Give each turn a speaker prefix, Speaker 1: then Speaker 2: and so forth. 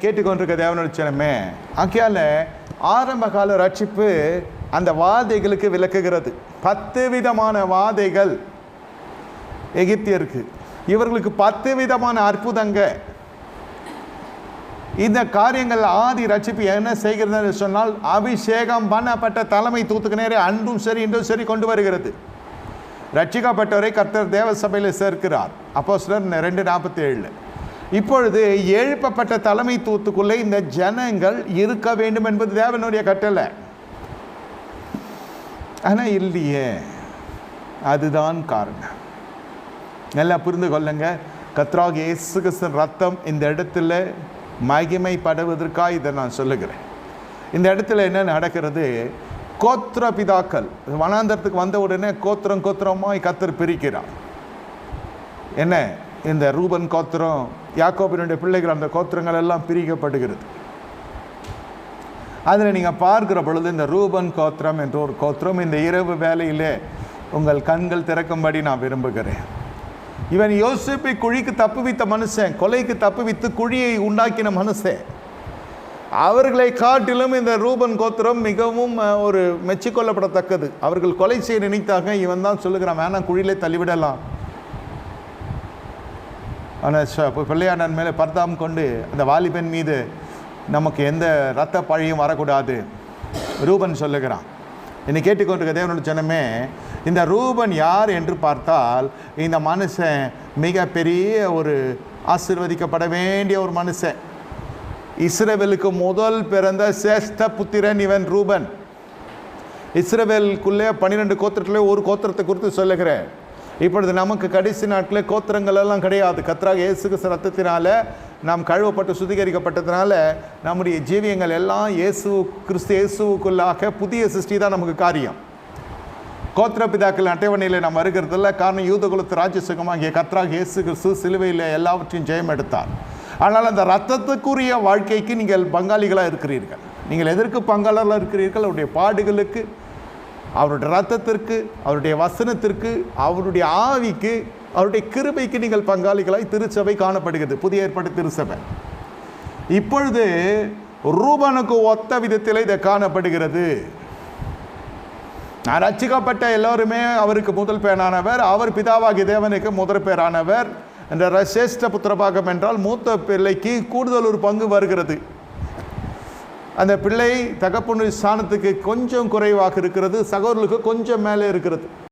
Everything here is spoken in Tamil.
Speaker 1: கேட்டுக்கொண்டிருக்க தேவனுச்சனமே ஆக்கியால ஆரம்ப கால ரட்சிப்பு அந்த வாதைகளுக்கு விளக்குகிறது. பத்து விதமான வாதைகள் எகிப்தியருக்கு. இவர்களுக்கு பத்து விதமான அற்புதங்க. இந்த காரியங்கள் ஆதி ரட்சிப்பு என்ன செய்கிறது என்று சொன்னால் அபிஷேகம் பண்ணப்பட்ட தலைமை தூத்துக்கு நேரே அன்றும் சரி இன்றும் சரி கொண்டு வருகிறது. ரட்சிக்கப்பட்டவரை கர்த்தர் தேவ சபையில் சேர்க்கிறார். அப்போ சிலர் ரெண்டு நாற்பத்தி ஏழில் இப்பொழுது எழுப்பப்பட்ட தலைமை தூத்துக்குள்ளே இந்த ஜனங்கள் இருக்க வேண்டும் என்பது தேவனுடைய கட்டளை. ஆனால் இல்லையே. அதுதான் காரணம். நல்லா புரிந்து கொள்ளுங்க. கத்ராக் இயேசு கிறிஸ்தன் ரத்தம் இந்த இடத்துல மகிமைப்படுவதற்காக இதை நான் சொல்லுகிறேன். இந்த இடத்துல என்ன நடக்கிறது? கோத்திர பிதாக்கள் வனாந்தரத்துக்கு வந்த உடனே கோத்திரம் கோத்திரமாய் கத்தர் பிரிக்கிறார். என்ன? இந்த ரூபன் கோத்திரம் யாக்கோபினுடைய பிள்ளைகள் அந்த கோத்திரங்கள் எல்லாம் பிரிக்கப்படுகிறது. அதில் நீங்கள் பார்க்கிற பொழுது இந்த ரூபன் கோத்திரம் என்ற ஒரு கோத்திரம் இந்த இரவு வேலையிலே உங்கள் கண்கள் திறக்கும்படி நான் விரும்புகிறேன். இவன் யோசிப்பை குழிக்கு தப்புவித்த மனுஷன் கொலைக்கு தப்புவித்து குழியை உண்டாக்கின மனுஷன். அவர்களை காட்டிலும் இந்த ரூபன் கோத்திரம் மிகவும் ஒரு மெச்சிக்கொள்ளப்படத்தக்கது. அவர்கள் கொலை செய்ய நினைத்தாங்க இவன் தான் சொல்லுகிறான் வேணாம் குழியிலே தள்ளிவிடலாம். ஆனால் பிள்ளையாண்டன் மேலே பர்தாம் கொண்டு அந்த வாலிபன் மீது நமக்கு எந்த இரத்த பழியும் வரக்கூடாது. ரூபன் சொல்லுகிறான். என்னை கேட்டுக்கொண்டிருக்க தேவனோட ஜனமே இந்த ரூபன் யார் என்று பார்த்தால் இந்த மனுஷன் மிகப்பெரிய ஒரு ஆசிர்வதிக்கப்பட வேண்டிய ஒரு மனுஷன். இஸ்ரேவேலுக்கு முதல் பிறந்த சேஷ்ட புத்திரன் இவன் ரூபன். இஸ்ரேவேலுக்குள்ளே பன்னிரெண்டு கோத்திரத்துலேயே ஒரு கோத்திரத்தை குறித்து சொல்லுகிறேன். இப்பொழுது நமக்கு கடைசி நாட்களில் கோத்திரங்கள் எல்லாம் கிடையாது. கத்ராக இயேசுக்கு ரத்தத்தினால நாம் கழுவப்பட்டு சுத்திகரிக்கப்பட்டதுனால நம்முடைய ஜீவியங்கள் எல்லாம் இயேசு கிறிஸ்து இயேசுக்குள்ளாக புதிய சிருஷ்டி தான் நமக்கு காரியம். கோத்திர பிதாக்கள் அட்டவணையில் நாம் வருகிறதில்ல. காரணம் யூதகுலத்து ராஜசுகமாகிய கத்ராக இயேசு கிறிஸ்து சிலுவையில் எல்லாவற்றையும் ஜெயம் எடுத்தார். ஆனால் அந்த ரத்தத்துக்குரிய வாழ்க்கைக்கு நீங்கள் பங்காளிகளாக இருக்கிறீர்கள். நீங்கள் எதற்கு பங்காளர்களாக இருக்கிறீர்கள்? அவருடைய பாடுகளுக்கு அவருடைய ரத்தத்திற்கு அவருடைய வசனத்திற்கு அவருடைய ஆவிக்கு அவருடைய கிருபைக்கு நீங்கள் பங்காளிகளாய் திருச்சபை காணப்படுகிறது. புதிய ஏற்பாடு திருச்சபை. இப்பொழுது ரூபனுக்கு ஒத்த விதத்தில் இதை காணப்படுகிறது. நான் எல்லோருமே அவருக்கு முதல் பேரானவர் அவர் பிதாவாகி தேவனுக்கு முதல் பேரானவர் என்ற சிரேஷ்ட புத்திரபாகம் என்றால் மூத்த பிள்ளைக்கு கூடுதல் ஒரு பங்கு வருகிறது. அந்த பிள்ளை தகப்பனு ஸ்தானத்துக்கு கொஞ்சம் குறைவாக இருக்கிறது சகோதரர்களுக்கு கொஞ்சம் மேலே இருக்கிறது.